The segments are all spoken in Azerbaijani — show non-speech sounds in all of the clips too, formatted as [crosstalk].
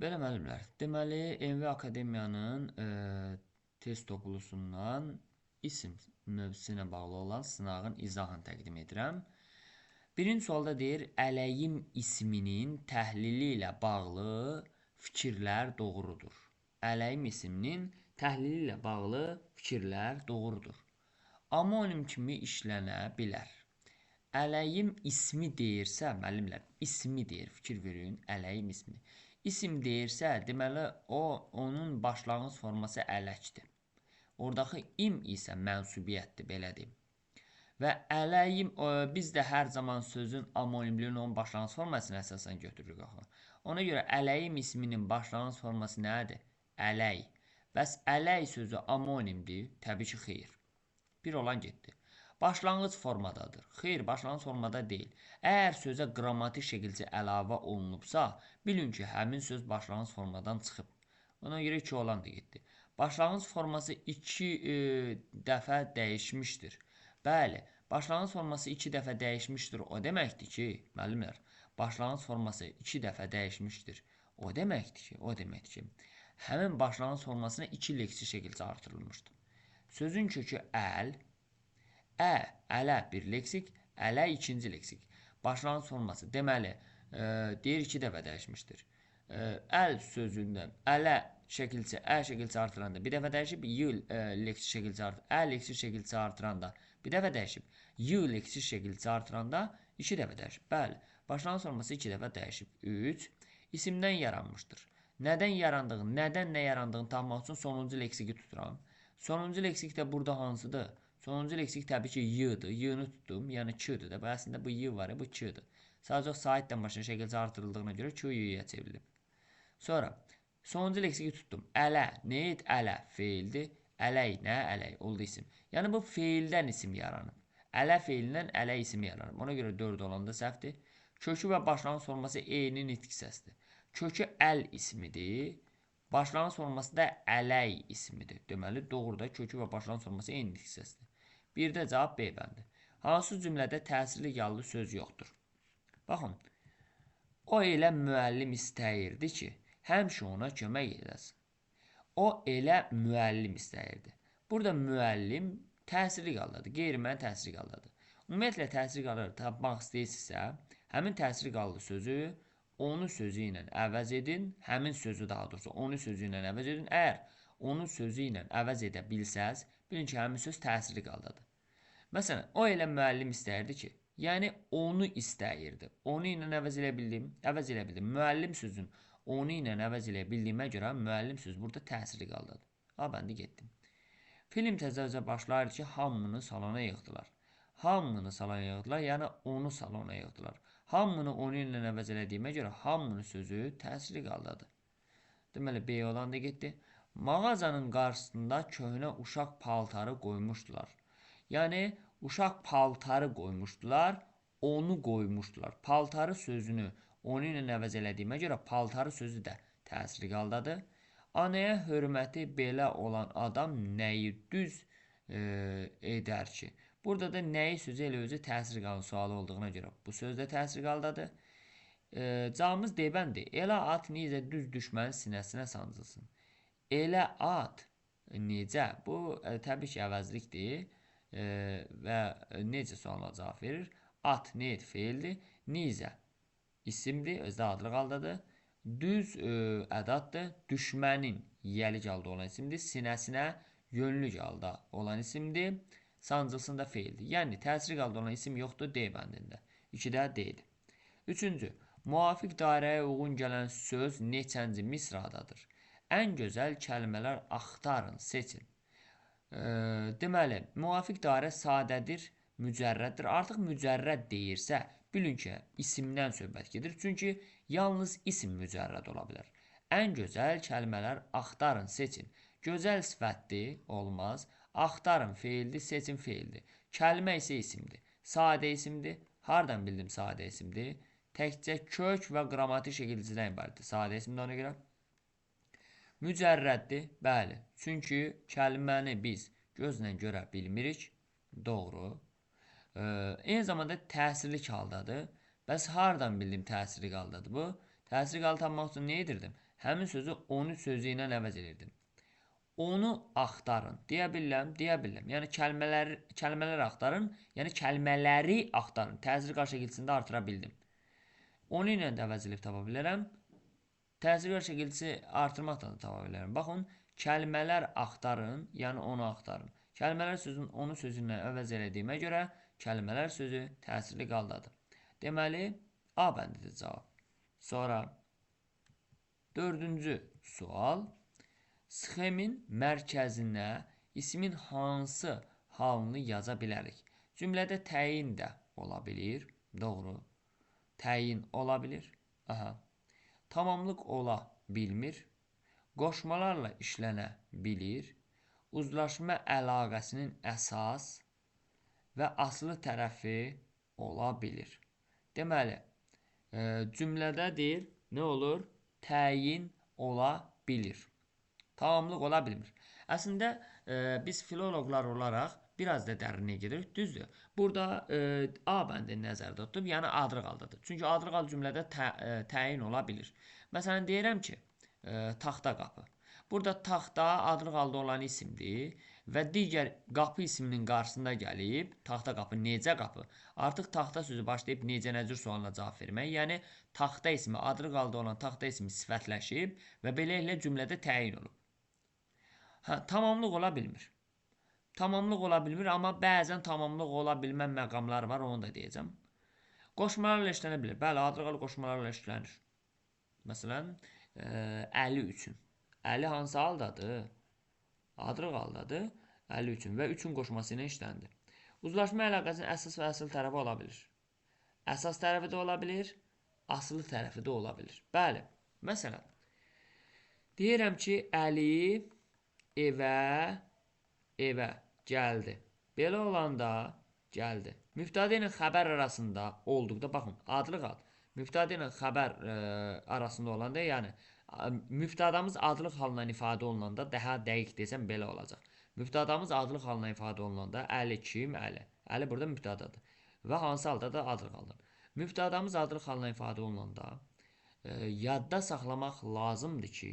Belə müəllimlər, deməli MV Akademiyanın e, test toplusundan isim mövzusu ilə bağlı olan sınağın izahını təqdim edirəm. Birinci sualda deyir, ələyim isminin təhlili ilə bağlı fikirlər doğrudur. Ələyim isminin təhlili ilə bağlı fikirlər doğrudur. Amonim kimi işlənə bilər. Ələyim ismi deyirsə, müəllimlər, ismi deyir, fikir verin, ələyim ismi. İsim deyirsə, deməli o onun başlanğıc forması ələkdir. Oradakı im isə mənsubiyyətdir, belə deyim. Və ələyim biz də hər zaman sözün amonimliyini onun başlanğıc formasına əsasən götürürük axı. Ona görə ələyim isminin başlanğıc forması nədir? Ələy. Bəs ələy sözü amonimdir? Təbii ki, xeyr. Bir olan getdi başlanğıc formadadır. Xeyr, başlanğıc formada deyil. Əgər sözə qrammatik şəkildə əlavə olunubsa, bilin ki, həmin söz başlanğıc formadan çıxıb. Ona görə 2 olan da getdi. Başlanğıc forması 2 e, dəfə dəyişmişdir. Bəli, başlanğıc forması 2 dəfə dəyişmişdir. O deməkdir ki, müəllimlər, başlanğıc forması 2 dəfə dəyişmişdir. O deməkdir ki, o deməkdir ki, həmin başlanğıc formasına 2 leksi şəkildə artırılmışdır. Sözün kökü əl, Ə, ələ bir leksik, ələ ikinci leksik. Başlanğıc forması. Deməli, e, deyir iki dəfə dəyişmişdir. E, əl sözündən ələ şəkilçə, ə şəkilçə artıranda bir dəfə dəyişib, y e, leksik şəkilçə artır, ə leksik şəkilçə artıranda bir dəfə dəyişib, y leksik şəkilçə artıranda iki dəfə dəyişib. Bəli, başlanğıc forması iki dəfə dəyişib. 3 isimdən yaranmışdır. Nədən yarandığını, nədən nə yarandığını tapmaq üçün sonuncu leksiki tuturam. Sonuncu leksik də burada hansıdır? Sonuncu leksik təbii ki, y-dır. Y-ni tutdum, yəni k-dır da. Və əslində bu y var, bu k-dır. Sadəcə saitdən başına şəkilcə artırıldığına görə k y-yə çevrilib. Sonra sonuncu leksiki tutdum. Ələ, nə et? Ələ feildir. Ələk nə? Ələk oldu isim. Yəni bu feildən isim yaranıb. Ələ feilindən ələ ismi yaranıb. Ona görə 4 olanda səhvdir. Kökü və başlanğıc forması e-nin nitq səsdir. Kökü əl ismidir. Başlanğıc forması da ələk ismidir. Deməli, doğruda kökü və başlanğıc forması eyni nitq səsdir. Bir də cavab B bəndi. Hansı cümlədə təsirli yallı söz yoxdur? Baxın, o elə müəllim istəyirdi ki, həmişə ona kömək edəsin. O elə müəllim istəyirdi. Burada müəllim təsirli qaldadır, qeyri-müəyyən təsirli qaldadır. Ümumiyyətlə təsirli qalır tapmaq istəyirsinizsə, həmin təsirli qaldı sözü onu sözü ilə əvəz edin, həmin sözü daha doğrusu onu sözü ilə əvəz edin. Əgər onu sözü ilə əvəz edə bilsəz, bilin ki, həmin söz təsirli qaldadır. Məsələn, o elə müəllim istəyirdi ki, yəni onu istəyirdi. Onu ilə əvəz elə bildim, əvəz elə bildim. Müəllim sözün onu ilə əvəz elə bildiyimə görə müəllim söz burada təsirli qaldadır. Ha, bəndi getdim. Film təzəcə başlayır ki, hamını salona yığdılar. Hamını salona yığdılar, yəni onu salona yığdılar. Hamını onu ilə əvəz elədiyimə görə hamını sözü təsirli qaldadır. Deməli, B olan da getdi. Mağazanın qarşısında köhnə uşaq paltarı qoymuşdular. Yəni uşaq paltarı qoymuşdular, onu qoymuşdular. Paltarı sözünü onu ilə əvəz elədiyimə görə paltarı sözü də təsirli qaldadır. Anaya hörməti belə olan adam nəyi düz e, edər ki? Burada da nəyi sözü elə özü təsir qalan sualı olduğuna görə bu söz də təsir qaldadır. E, cavabımız D-bəndir. Elə at necə düz düşmənin sinəsinə sancılsın. Elə at necə? Bu ə, e, təbii ki, əvəzlikdir ə, e, və necə sualına cavab verir. At neyt feildir. Necə isimdir, özdə adlıq haldadır. Düz ə, e, ədaddır. Düşmənin yəlik halda olan isimdir. Sinəsinə yönlük halda olan isimdir. Sancılsın da feildir. Yəni təsir halda olan isim yoxdur D bəndində. 2-də D-dir. Üçüncü, müvafiq dairəyə uyğun gələn söz neçənci misradadır? Ən gözəl kəlmələr axtarın, seçin. E, deməli, müvafiq dairə sadədir, mücərrəddir. Artıq mücərrəd deyirsə, bilin ki, isimdən söhbət gedir. Çünki yalnız isim mücərrəd ola bilər. Ən gözəl kəlmələr axtarın, seçin. Gözəl sifətdir, olmaz. Axtarın feildir, seçin feildir. Kəlmə isə isimdir. Sadə isimdir. Hardan bildim sadə isimdir? Təkcə kök və qrammatik şəkilcədən ibarətdir. Sadə isimdir ona görə. Mücərrəddir, bəli. Çünki kəlməni biz gözlə görə bilmirik. Doğru. E, eyni zamanda təsirli haldadır. Bəs hardan bildim təsirli haldadır bu? Təsirli hal tapmaq üçün nə edirdim? həmin sözü onu sözü ilə əvəz edirdim. Onu axtarın. Deyə bilirəm, deyə bilirəm. Yəni kəlmələr kəlmələr axtarın, yəni kəlmələri axtarın. Təsir qarşı şəkilçisində artıra bildim. Onu ilə də əvəz edib tapa bilərəm. Təsir qarşı şəkilçisi artırmaqla da tapa bilərəm. Baxın, kəlmələr axtarın, yəni onu axtarın. Kəlmələr sözün onu sözü ilə əvəz elədiyimə görə kəlmələr sözü təsirli qaldadır. Deməli, A bəndidir cavab. Sonra dördüncü sual. Sxemin mərkəzinə ismin hansı halını yaza bilərik? Cümlədə təyin də ola bilir. Doğru. Təyin ola bilir. Aha. Tamamlıq ola bilmir. Qoşmalarla işlənə bilir. Uzlaşma əlaqəsinin əsas və aslı tərəfi ola bilir. Deməli, e, cümlədə deyir, nə olur? Təyin ola bilir tamamlıq ola bilmir. Əslində e, biz filoloqlar olaraq biraz da dərinə gedirik. Düzdür. Burada e, A bəndini nəzərdə tutub, yəni adrıq haldadır. Çünki adrıq hal cümlədə tə, e, təyin ola bilir. Məsələn deyirəm ki, e, taxta qapı. Burada taxta adrıq halda olan isimdir və digər qapı isminin qarşısında gəlib taxta qapı necə qapı? Artıq taxta sözü başlayıb necə nəcür sualına cavab vermək. Yəni taxta ismi adrıq halda olan taxta ismi sifətləşib və beləliklə cümlədə təyin olub. Hə, tamamlıq ola bilmir. Tamamlıq ola bilmir, amma bəzən tamamlıq ola bilmən məqamlar var, onu da deyəcəm. Qoşmalarla işlənə bilər. Bəli, adrıqal qoşmalarla işlənir. Məsələn, ə, e, əli üçün. Əli hansı haldadır? Adrıq haldadır. Əli üçün və üçün qoşması ilə işləndir. Uzlaşma əlaqəsinin əsas və asıl tərəfi ola bilir. Əsas tərəfi də ola bilir, asılı tərəfi də ola bilir. Bəli, məsələn, deyirəm ki, Əli evə evə gəldi. Belə olanda gəldi. Mübtədə ilə xəbər arasında olduqda baxın, adlıq ad. Mübtədə ilə xəbər ə, e, arasında olanda, yəni mübtədamız adlıq halına ifadə olunanda daha dəqiq desəm belə olacaq. Mübtədamız adlıq halına ifadə olunanda Əli kim? Əli. Əli burada mübtədadır. Və hansı halda da adlıq haldadır. Mübtədamız adlıq halına ifadə olunanda ə, e, yadda saxlamaq lazımdır ki,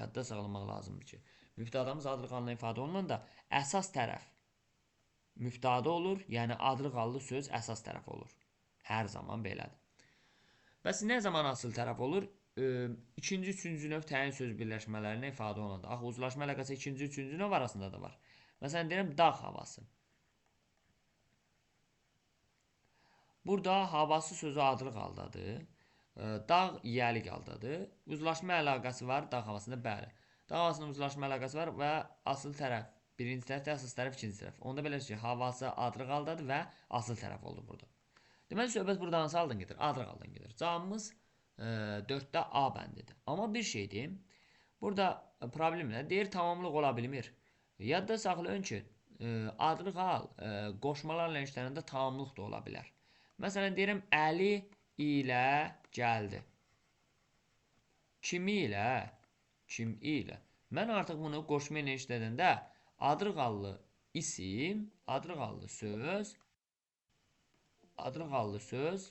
yadda saxlamaq lazımdır ki, müftadamız adlıq halına ifadə olunanda əsas tərəf müftada olur, yəni adlıq hallı söz əsas tərəf olur. Hər zaman belədir. Bəs nə zaman asıl tərəf olur? İkinci, üçüncü növ təyin söz birləşmələrinə ifadə olunanda. Axı uzlaşma əlaqəsi ikinci, üçüncü növ arasında da var. Məsələn deyirəm dağ havası. Burada havası sözü adlıq haldadır. Dağ yiyəlik haldadır. Uzlaşma əlaqəsi var dağ havasında bəli. Davasının uzlaşma əlaqəsi var və asıl tərəf birinci tərəfdə, əsas tərəf ikinci tərəf. Onda belə ki, havası adrıq haldadır və asıl tərəf olur burada. Deməli, söhbət burada hansı haldan gedir? Adrıq haldan gedir. Cavabımız e, 4-də A bəndidir. Amma bir şey deyim. Burada problem nə? Deyir, tamamlıq ola bilmir. Yadda saxlayın ki, e, adrıq hal e, qoşmalarla işlənəndə tamamlıq da ola bilər. Məsələn, deyirəm, Əli ilə gəldi. Kimi ilə? Kim ilə. Mən artıq bunu qoşma ilə işlədəndə adrıqallı isim, adrıqallı söz, adrıqallı söz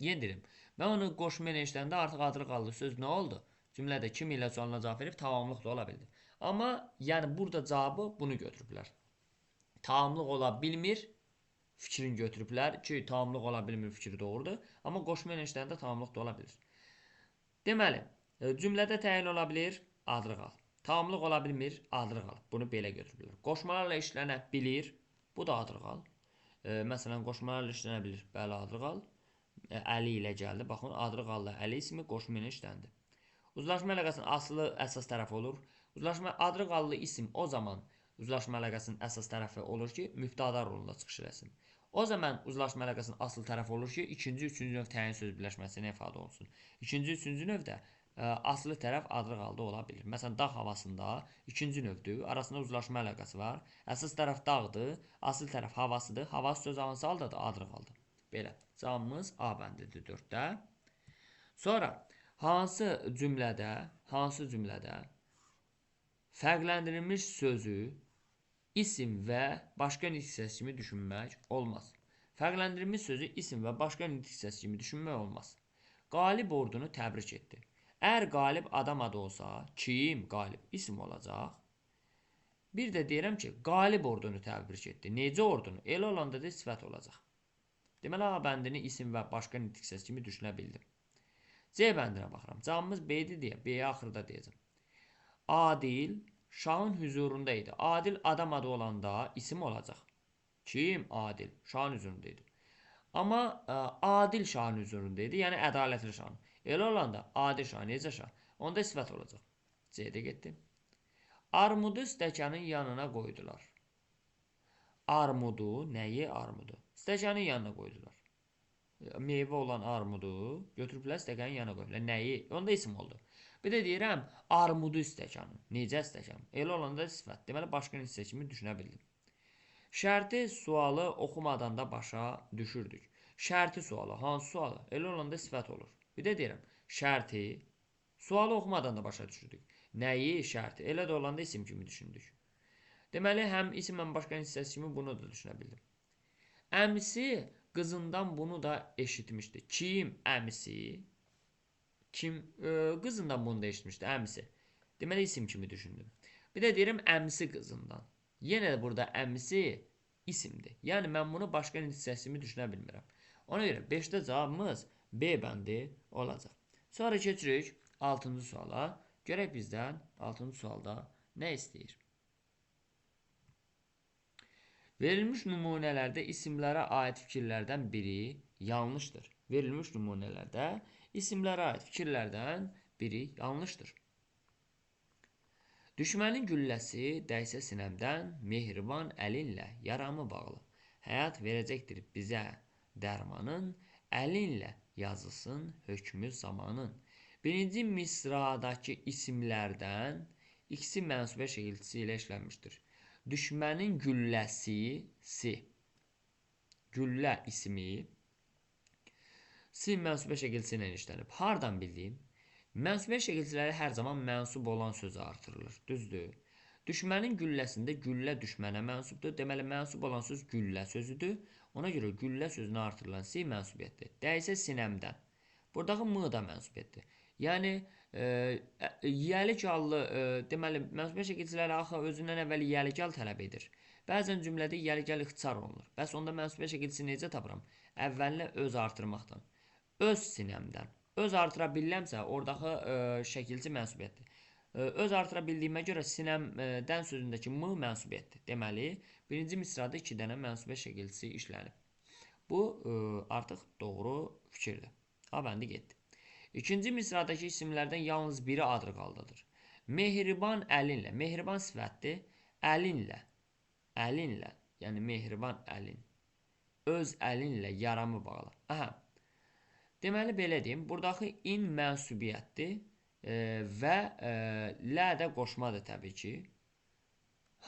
Yendirim. Mən onu qoşma ilə işləndə artıq adrıqallı söz nə oldu? Cümlədə kim ilə sualına cavab verib tamamlıq da ola bildi. Amma yəni burada cavabı bunu götürüblər. Tamamlıq ola bilmir fikrini götürüblər ki, tamamlıq ola bilmir fikri doğrudur. Amma qoşma ilə işlərində tamamlıq da ola bilir. Deməli, e, cümlədə təyin ola bilir, adlıq al. Tamamlıq ola bilmir, adlıq al. Bunu belə götürürlər. Qoşmalarla işlənə bilir, bu da adlıq al. E, məsələn, qoşmalarla işlənə bilir, bəli, adlıq al. E, əli ilə gəldi. Baxın, adlıq alla əli ismi qoşma ilə işləndi. Uzlaşma əlaqəsinin aslı əsas tərəfi olur. Uzlaşma adlıq allı isim o zaman uzlaşma əlaqəsinin əsas tərəfi olur ki, müftəda rolunda çıxış eləsin. O zaman uzlaşma əlaqəsinin asıl tərəfi olur ki, ikinci, üçüncü növ təyin söz birləşməsinə ifadə olunsun. İkinci, üçüncü növdə ə, e, aslı tərəf adlıq halda ola bilir. Məsələn, dağ havasında ikinci növdür, arasında uzlaşma əlaqəsi var. Əsas tərəf dağdır, asıl tərəf havasıdır. Havası söz hansı haldadır? Adlıq halda. Belə. Cavabımız A bəndidir 4-də. Sonra hansı cümlədə, hansı cümlədə fərqləndirilmiş sözü isim və başqa hissəsi kimi düşünmək olmaz. Fərqləndirilmiş sözü isim və başqa nitq hissəsi kimi düşünmək olmaz. Qalib ordunu təbrik etdi. Əgər qalib adam adı olsa, kim qalib isim olacaq? Bir də deyirəm ki, qalib ordunu təbrik etdi. Necə ordunu? Elə olanda da sifət olacaq. Deməli, A bəndini isim və başqa nitq hissəsi kimi düşünə bildim. C bəndinə baxıram. Cavabımız B-dir deyə, B-yə axırda deyəcəm. Adil şahın huzurunda idi. Adil adam adı olanda isim olacaq. Kim? Adil. Şahın huzurunda idi. Amma ə, adil şahın huzurunda idi. Yəni ədalətli şahın. Elə olanda adil şah necə şah? Onda sifət olacaq. C-də getdi. Armudu stəkanın yanına qoydular. Armudu, nəyi armudu? Stəkanın yanına qoydular. Meyvə olan armudu götürüblər stəkanın yanına qoydular. Nəyi? Onda isim oldu. Bir də deyirəm, armudu stəkanı. Necə stəkan? Elə olanda sifət. Deməli, başqa hissə kimi düşünə bildim. Şərti sualı oxumadan da başa düşürdük. Şərti sualı, hansı sualı? Elə olanda sifət olur. Bir də deyirəm, şərti sualı oxumadan da başa düşürdük. Nəyi? Şərti. Elə də olanda isim kimi düşündük. Deməli, həm isim, həm başqa hissəsi kimi bunu da düşünə bildim. Əmisi qızından bunu da eşitmişdi. Kim əmisi? Kim ə, qızından bunu da eşitmişdi, əmisi. Deməli, isim kimi düşündüm. Bir də deyirəm, əmisi qızından. Yenə də burada əmisi isimdir. Yəni, mən bunu başqa hissəsimi düşünə bilmirəm. Ona görə 5-də cavabımız B bəndi olacaq. Sonra keçirik 6-cı suala. Görək bizdən 6-cı sualda nə istəyir? Verilmiş nümunələrdə isimlərə aid fikirlərdən biri yanlışdır. Verilmiş nümunələrdə isimlərə aid fikirlərdən biri yanlışdır. Düşmənin gülləsi dəysə sinəmdən, mehriban əlinlə yaramı bağlı. Həyat verəcəkdir bizə dərmanın, əlinlə yazılsın hökmü zamanın. Birinci misradakı isimlərdən ikisi mənsubə şəkilçisi ilə işlənmişdir. Düşmənin gülləsi si. Güllə ismi si mənsubə şəkilçisi ilə işlənib. Hardan bildiyim? Mənsubə şəkilçiləri hər zaman mənsub olan sözü artırılır. Düzdür? Düşmənin gülləsində güllə düşmənə mənsubdur. Deməli, mənsub olan söz güllə sözüdür. Ona görə güllə sözünə artırılan si mənsubiyyətdir. Dəysə sinəmdən. Buradakı m da mənsubiyyətdir. Yəni e, yəlikallı e, deməli mənsubə şəkilçiləri axı özündən əvvəl yəlikal tələb edir. Bəzən cümlədə yəlikal ixtisar olunur. Bəs onda mənsubə şəkilçisi necə tapıram? Əvvəlinə öz artırmaqdan. Öz sinəmdən. Öz artıra bilirəmsə, oradakı e, şəkilçi mənsubiyyətdir. E, öz artıra bildiyimə görə sinəmdən sözündəki m mənsubiyyətdir. Deməli, birinci misrada 2 dənə mənsubə şəkilçisi işlənib. Bu e, artıq doğru fikirdir. A bəndi getdi. İkinci misradakı isimlərdən yalnız biri adırqaldadır. Mehriban əlinlə. Mehriban sifətdir. Əlinlə. Əlinlə. Yəni mehriban əlin. Öz əlinlə yaramı bağla. Aha. Deməli belə deyim. Buradakı in mənsubiyyətdir e, və e, lə də qoşmadır təbii ki.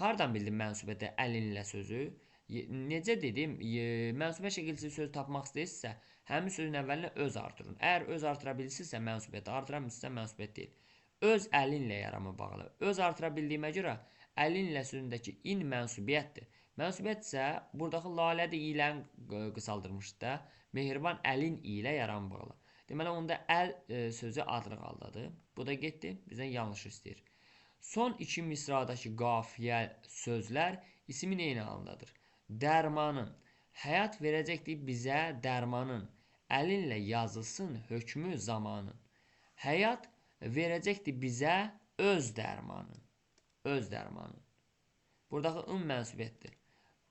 Hardan bildim mənsubiyyətdə əlinlə sözü? Necə dedim, mənsubə şəkilçisi söz tapmaq istəyirsə, həmin sözün əvvəlinə öz artırın. Əgər öz artıra bilirsinizsə mənsubiyyət, artıra bilmirsinizsə mənsubiyyət deyil. Öz əlinlə yaramı bağlı. Öz artıra bildiyimə görə əlinlə sözündəki in mənsubiyyətdir. Mənsubiyyət isə buradakı lalədə iləni qısaldırmışdı da, mehriban əlin ilə yaramı bağlı. Deməli onda əl e, sözü adlı qaldadır. Bu da getdi, bizdən yanlış istəyir. Son iki misradakı qafiyə sözlər ismin eyni halındadır dərmanın. Həyat verəcəkdir bizə dərmanın. Əlinlə yazılsın hökmü zamanın. Həyat verəcəkdir bizə öz dərmanın. Öz dərmanın. Buradakı ın mənsubiyyətdir.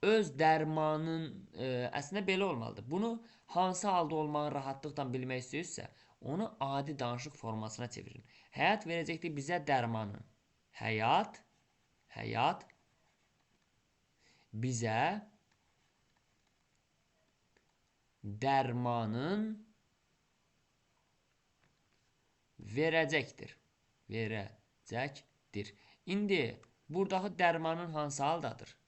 Öz dərmanın e, əslində belə olmalıdır. Bunu hansı halda olmağını rahatlıqla bilmək istəyirsə, onu adi danışıq formasına çevirin. Həyat verəcəkdir bizə dərmanın. Həyat, həyat bizə dərmanın verəcəkdir. Verəcəkdir. İndi buradakı dərmanın hansı haldadır?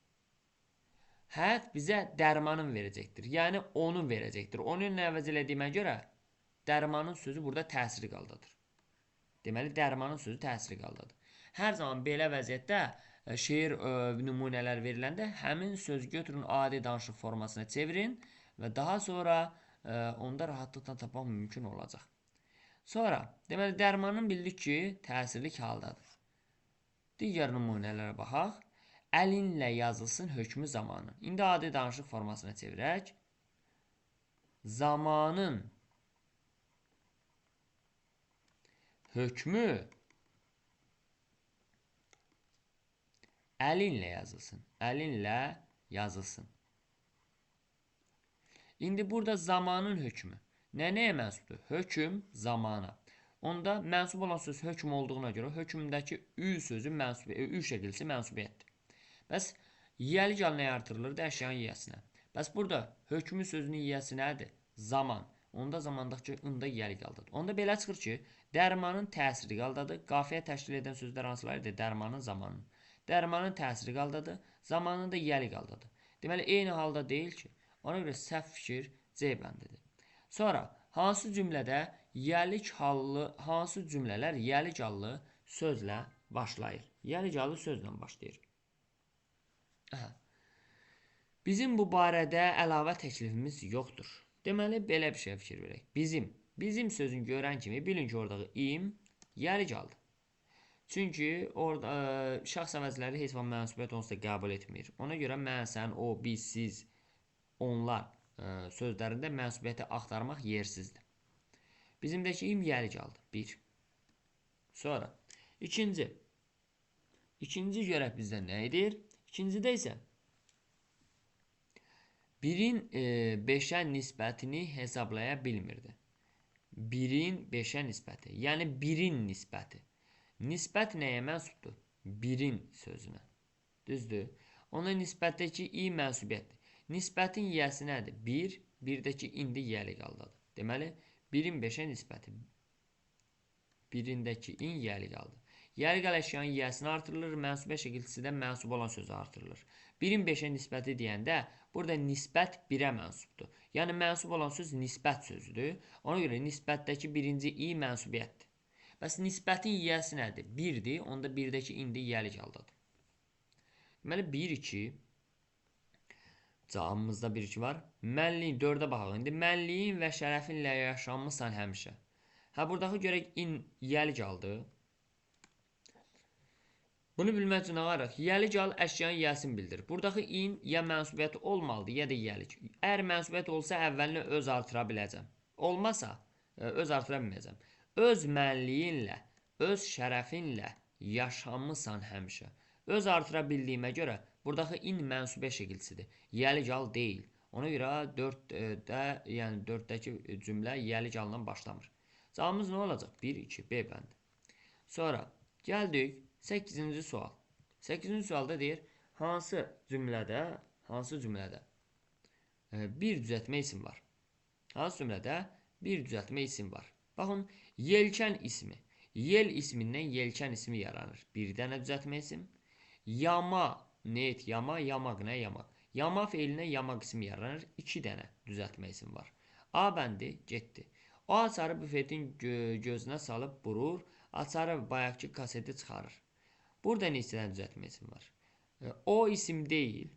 Həyat bizə dərmanın verəcəkdir. Yəni onu verəcəkdir. Onu ilə əvəz elədiyimə görə dərmanın sözü burada təsiri qaldadır. Deməli dərmanın sözü təsiri qaldadır. Hər zaman belə vəziyyətdə şeir ə, nümunələr veriləndə həmin söz götürün adi danışıq formasına çevirin və daha sonra ə, onda rahatlıqla tapmaq mümkün olacaq. Sonra, deməli dərmanın bildik ki, təsirli haldadır. Digər nümunələrə baxaq. Əlinlə yazılsın hökmü zamanı. İndi adi danışıq formasına çevirək. Zamanın hökmü əlinlə yazılsın. Əlinlə yazılsın. İndi burada zamanın hökmü. Nə nəyə mənsubdur? Hökm zamana. Onda mənsub olan söz hökm olduğuna görə hökmdəki ü sözü mənsub, ü şəkilsi mənsubiyyətdir. Bəs yiyəli cal nəyə artırılır? Əşyanın yiyəsinə. Bəs burada hökmü sözünün yiyəsi nədir? Zaman. Onda zamandakı ında yiyəli qaldadır. Onda belə çıxır ki, dərmanın təsiri qaldadır. Qafiyə təşkil edən sözlər hansılardır? Dərmanın, zamanın. Dərmanın təsiri qaldadır. Zamanın da yiyəli qaldadır. Deməli, eyni halda deyil ki. Ona görə səhv fikir C bəndidir. Sonra hansı cümlədə yəlik hallı, hansı cümlələr yəlik hallı sözlə başlayır? Yəlik hallı sözlə başlayır. Aha. Bizim bu barədə əlavə təklifimiz yoxdur. Deməli, belə bir şey fikir verək. Bizim, bizim sözünü görən kimi bilin ki, oradakı im yəlik haldır. Çünki orada ə, e, şəxs əvəzləri heç vaxt mənsubiyyət onsuz da qəbul etmir. Ona görə mən, sən, o, biz, siz, onlar ə, e, sözlərində mənsubiyyəti axtarmaq yersizdir. Bizimdəki im yəlik aldı. 1. Sonra ikinci. İkinci görək bizdə nə edir? İkincidə isə 1-in 5-ə e, nisbətini hesablaya bilmirdi. 1-in 5-ə nisbəti, yəni 1-in nisbəti. Nisbət nəyə mənsubdur? 1-in sözünə. Düzdür? Ona nisbətdəki i mənsubiyyətdir. Nisbətin yiyəsi nədir? 1, 1-dəki indi yiyəli qaldadır. Deməli, 1-in 5-ə nisbəti 1-indəki in yiyəli qaldı. Qal əşyanın yiyəsini artırılır, mənsubə şəkilçisi də mənsub olan sözü artırılır. 1-in 5-ə nisbəti deyəndə burada nisbət 1-ə mənsubdur. Yəni mənsub olan söz nisbət sözüdür. Ona görə nisbətdəki birinci i mənsubiyyətdir. Bəs nisbətin yiyəsi nədir? 1-dir, onda 1-dəki indi yiyəli qaldadır. Deməli 1 2 Cavabımızda bir iki var. Mənliyin 4-ə baxaq. İndi mənliyin və şərəfinlə yaşanmısan həmişə. Hə, buradakı görək in yəli qaldı. Bunu bilmək üçün ağarıq. Yəli gal əşyanın yəsini bildirir. Buradakı in ya mənsubiyyəti olmalıdır, ya da yəlik. Əgər mənsubiyyət olsa, əvvəlinə öz artıra biləcəm. Olmasa, e, öz artıra bilməyəcəm. Öz mənliyinlə, öz şərəfinlə yaşamısan həmişə. Öz artıra bildiyimə görə Buradakı in mənsubə şəkilçisidir. Yəli gal deyil. Ona görə 4-də, yəni 4-dəki cümlə yəli galdan başlamır. Cavabımız nə olacaq? 1, 2, B bəndi. Sonra gəldik 8-ci sual. 8-ci sualda deyir, hansı cümlədə, hansı cümlədə e, bir düzəltmə isim var? Hansı cümlədə bir düzəltmə isim var? Baxın, yelkən ismi. Yel ismindən yelkən ismi yaranır. Bir dənə düzəltmə isim. Yama Net, yama, yamaq nə yamaq? Yama feilinə yamaq ismi yaranır. 2 dənə düzəltmə isim var. A bəndi getdi. O açarı bufetin gö gözünə salıb burur. Açarı bayaqki kaseti çıxarır. Burada neçə dənə düzəltmə isim var? E, o isim deyil,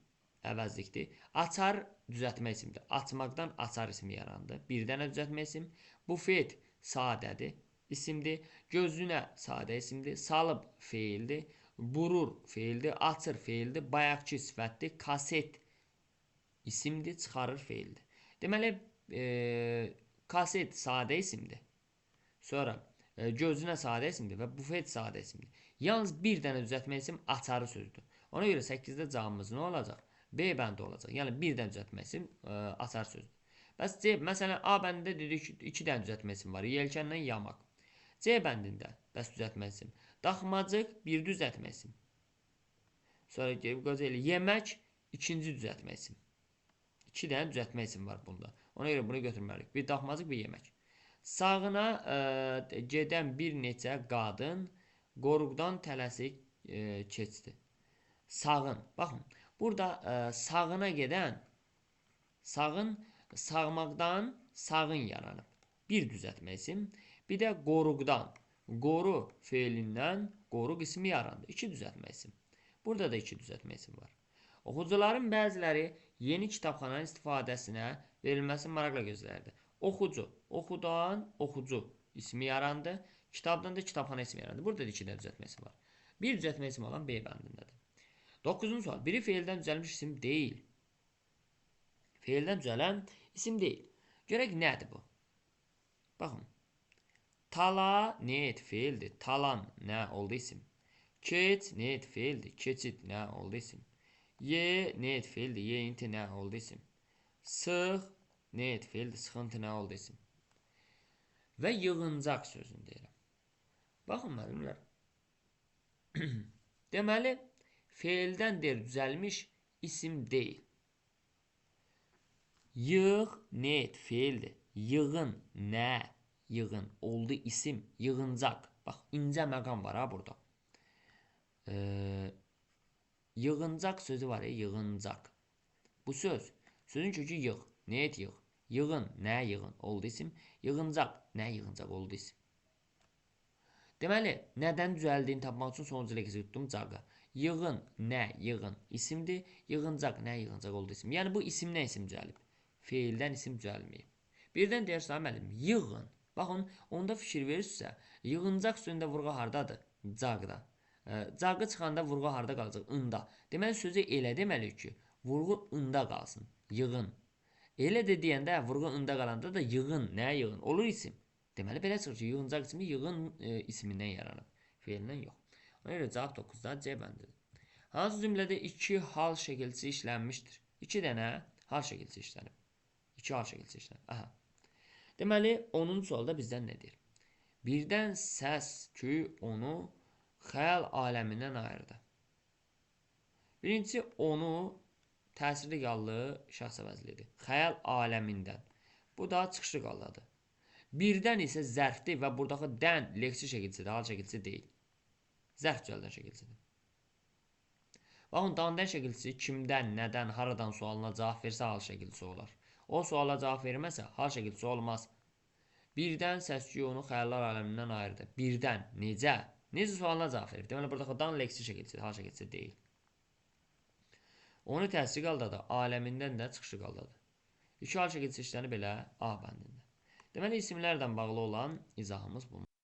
əvəzlikdir. Açar düzəltmə isimdir. Açmaqdan açar ismi yarandı. Bir dənə düzəltmə isim. Bufet sadədir, isimdir. Gözünə sadə isimdir. Salıb feildir. Burur feildir, açır feildir, bayaqki sifətdir, kaset isimdir, çıxarır feildir. Deməli, e, kaset sadə isimdir. Sonra gözünə sadə isimdir və bufet sadə isimdir. Yalnız bir dənə düzəltmə isim açarı sözdür. Ona görə 8-də cavabımız nə olacaq? B bəndi olacaq. Yəni bir dənə düzəltmə isim e, açar sözdür. Bəs C, məsələn, A bəndində dedik 2 dənə düzəltmə isim var. Yelkənlə yamaq. C bəndində bəs düzəltmə isim. Daxmacıq bir düzəltmə isim. Sonra gəlib qoca elə yemək ikinci düzəltmə isim. İki dənə düzəltmə isim var bunda. Ona görə bunu götürməliyik. Bir daxmacıq, bir yemək. Sağına ə, e, gedən bir neçə qadın qoruqdan tələsik ə, e, keçdi. Sağın. Baxın, burada ə, e, sağına gedən sağın sağmaqdan sağın yaranıb. Bir düzəltmə isim. Bir də qoruqdan Qoru feilindən qoruq ismi yarandı. İki düzəltmə isim. Burada da iki düzəltmə isim var. Oxucuların bəziləri yeni kitabxananın istifadəsinə verilməsi maraqla gözləyirdi. Oxucu, oxudan oxucu ismi yarandı. Kitabdan da kitabxana ismi yarandı. Burada da iki də düzəltmə ismi var. Bir düzəltmə ismi olan B bəndindədir. 9-cu sual. Biri feildən düzəlmiş isim deyil. Feildən düzələn isim deyil. Görək nədir bu? Baxın. Tala niyet feildir. Talan nə oldu isim? Keç niyet feildir. Keçid nə oldu isim? Ye niyet feildir. Yeyinti nə oldu isim? Sıx niyet feildir. Sıxıntı nə oldu isim? Və yığıncaq sözünü deyirəm. Baxın müəllimlər. [clears throat] Deməli, feildən deyir düzəlmiş isim deyil. Yığ niyet feildir. Yığın nə? Yığın oldu isim. Yığıncaq. Bax, incə məqam var ha burada. Ee, yığıncaq sözü var ya, yığıncaq. Bu söz, sözün kökü yığ. Niyet yığ. Yığın, nə yığın oldu isim. Yığıncaq, nə yığıncaq oldu isim. Deməli, nədən düzəldiyini tapmaq üçün sonuncu leksiyası tutdum caqa. Yığın, nə yığın isimdir. Yığıncaq, nə yığıncaq oldu isim. Yəni bu isimdən isim düzəlib. Feildən isim düzəlməyib. Birdən deyirsən müəllim, yığın. Baxın, onda fikir verirsinizsə, yığıncaq sözündə vurğu hardadır? Caqda. Caqı çıxanda vurğu harda qalacaq? Inda. Deməli sözü elə deməliyik ki, vurğu ında qalsın. Yığın. Elə də deyəndə vurğu ında qalanda da yığın, nə yığın? Olur isim. Deməli belə çıxır ki, yığıncaq ismi yığın e, ismindən yaranıb. Feilindən yox. Ona görə cavab 9-da C bəndidir. Hansı cümlədə iki hal şəkilçisi işlənmişdir? 2 dənə hal şəkilçisi işlənib. 2 hal şəkilçisi işlənib. Aha. Deməli 10-cu sualda bizdən nə deyir? Birdən səs küy onu xəyal aləmindən ayırdı. Birincisi onu təsirli qallı şəxs əvəzlidir. Xəyal aləmindən. Bu daha çıxışlı qalladır. Birdən isə zərfdir və buradakı dən leksi şəkilçisidir, hal şəkilçisi deyil. Zərf düzəldən şəkilçisidir. Baxın, dandən şəkilçisi kimdən, nədən, haradan sualına cavab versə hal şəkilçisi olar. O suala cavab verməsə hal şəkilçisi olmaz. Birdən səsküy onu xəyallar aləmindən ayırdı. Birdən, necə? Necə sualına cavab verir? Deməli, buradakı dan leksi şəkilçisidir, hal şəkilçisi deyil. Onu təsir qaldadır, aləmindən də çıxışı qaldadır. İki hal şəkilçisi işlənib belə A bəndində. Deməli, isimlərdən bağlı olan izahımız bunlar.